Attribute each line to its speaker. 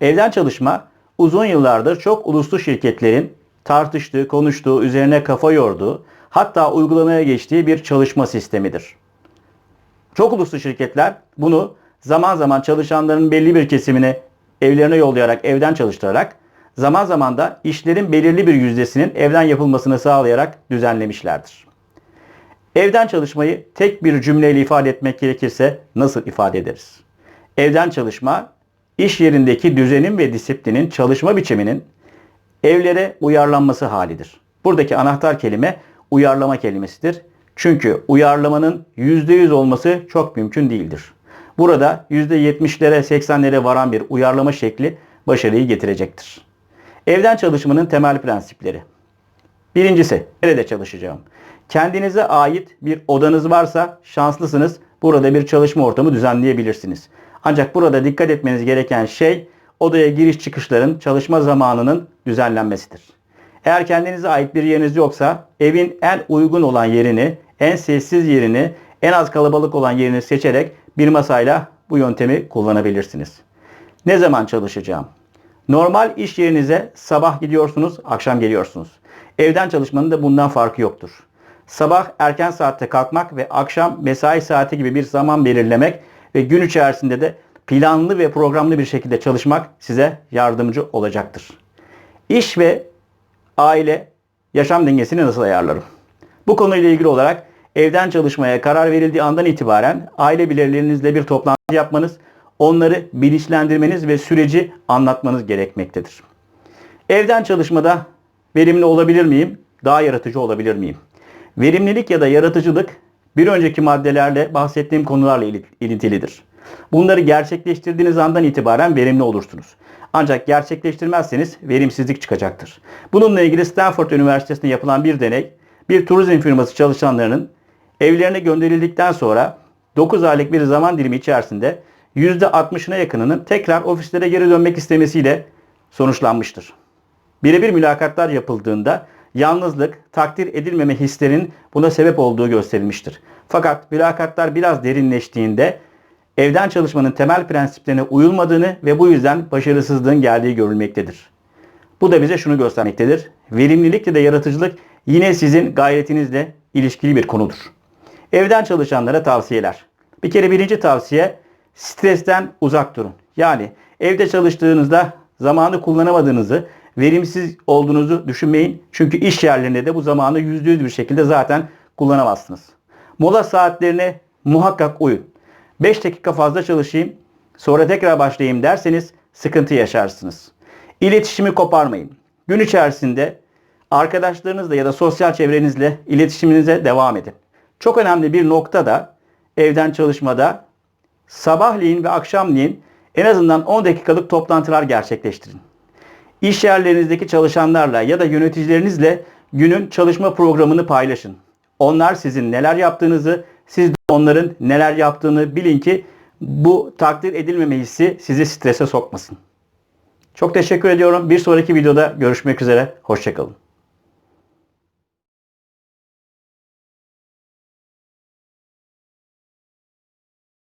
Speaker 1: Evden çalışma uzun yıllardır çok uluslu şirketlerin tartıştığı, konuştuğu, üzerine kafa yorduğu, hatta uygulamaya geçtiği bir çalışma sistemidir. Çok uluslu şirketler bunu zaman zaman çalışanların belli bir kesimini evlerine yollayarak, evden çalıştırarak, zaman zaman da işlerin belirli bir yüzdesinin evden yapılmasını sağlayarak düzenlemişlerdir. Evden çalışmayı tek bir cümleyle ifade etmek gerekirse nasıl ifade ederiz? Evden çalışma, iş yerindeki düzenin ve disiplinin çalışma biçiminin evlere uyarlanması halidir. Buradaki anahtar kelime uyarlama kelimesidir. Çünkü uyarlamanın %100 olması çok mümkün değildir. Burada %70'lere 80'lere varan bir uyarlama şekli başarıyı getirecektir. Evden çalışmanın temel prensipleri. Birincisi, nerede çalışacağım? Kendinize ait bir odanız varsa şanslısınız. Burada bir çalışma ortamı düzenleyebilirsiniz. Ancak burada dikkat etmeniz gereken şey odaya giriş çıkışların çalışma zamanının düzenlenmesidir. Eğer kendinize ait bir yeriniz yoksa evin en uygun olan yerini, en sessiz yerini, en az kalabalık olan yerini seçerek bir masayla bu yöntemi kullanabilirsiniz. Ne zaman çalışacağım? Normal iş yerinize sabah gidiyorsunuz, akşam geliyorsunuz. Evden çalışmanın da bundan farkı yoktur. Sabah erken saatte kalkmak ve akşam mesai saati gibi bir zaman belirlemek ve gün içerisinde de planlı ve programlı bir şekilde çalışmak size yardımcı olacaktır. İş ve aile yaşam dengesini nasıl ayarlarım? Bu konuyla ilgili olarak evden çalışmaya karar verildiği andan itibaren aile bireylerinizle bir toplantı yapmanız, onları bilinçlendirmeniz ve süreci anlatmanız gerekmektedir. Evden çalışmada verimli olabilir miyim? Daha yaratıcı olabilir miyim? Verimlilik ya da yaratıcılık bir önceki maddelerle bahsettiğim konularla ili- ilintilidir. Bunları gerçekleştirdiğiniz andan itibaren verimli olursunuz. Ancak gerçekleştirmezseniz verimsizlik çıkacaktır. Bununla ilgili Stanford Üniversitesi'nde yapılan bir deney, bir turizm firması çalışanlarının evlerine gönderildikten sonra 9 aylık bir zaman dilimi içerisinde %60'ına yakınının tekrar ofislere geri dönmek istemesiyle sonuçlanmıştır. Birebir mülakatlar yapıldığında yalnızlık, takdir edilmeme hislerinin buna sebep olduğu gösterilmiştir. Fakat mülakatlar biraz derinleştiğinde evden çalışmanın temel prensiplerine uyulmadığını ve bu yüzden başarısızlığın geldiği görülmektedir. Bu da bize şunu göstermektedir. Verimlilik ya da yaratıcılık yine sizin gayretinizle ilişkili bir konudur. Evden çalışanlara tavsiyeler. Bir kere birinci tavsiye stresten uzak durun. Yani evde çalıştığınızda zamanı kullanamadığınızı, verimsiz olduğunuzu düşünmeyin. Çünkü iş yerlerinde de bu zamanı %100 bir şekilde zaten kullanamazsınız. Mola saatlerine muhakkak uyun. 5 dakika fazla çalışayım, sonra tekrar başlayayım derseniz sıkıntı yaşarsınız. İletişimi koparmayın. Gün içerisinde arkadaşlarınızla ya da sosyal çevrenizle iletişiminize devam edin. Çok önemli bir nokta da evden çalışmada sabahleyin ve akşamleyin en azından 10 dakikalık toplantılar gerçekleştirin. İş yerlerinizdeki çalışanlarla ya da yöneticilerinizle günün çalışma programını paylaşın. Onlar sizin neler yaptığınızı, siz de onların neler yaptığını bilin ki bu takdir edilmeme hissi sizi strese sokmasın. Çok teşekkür ediyorum. Bir sonraki videoda görüşmek üzere. Hoşçakalın.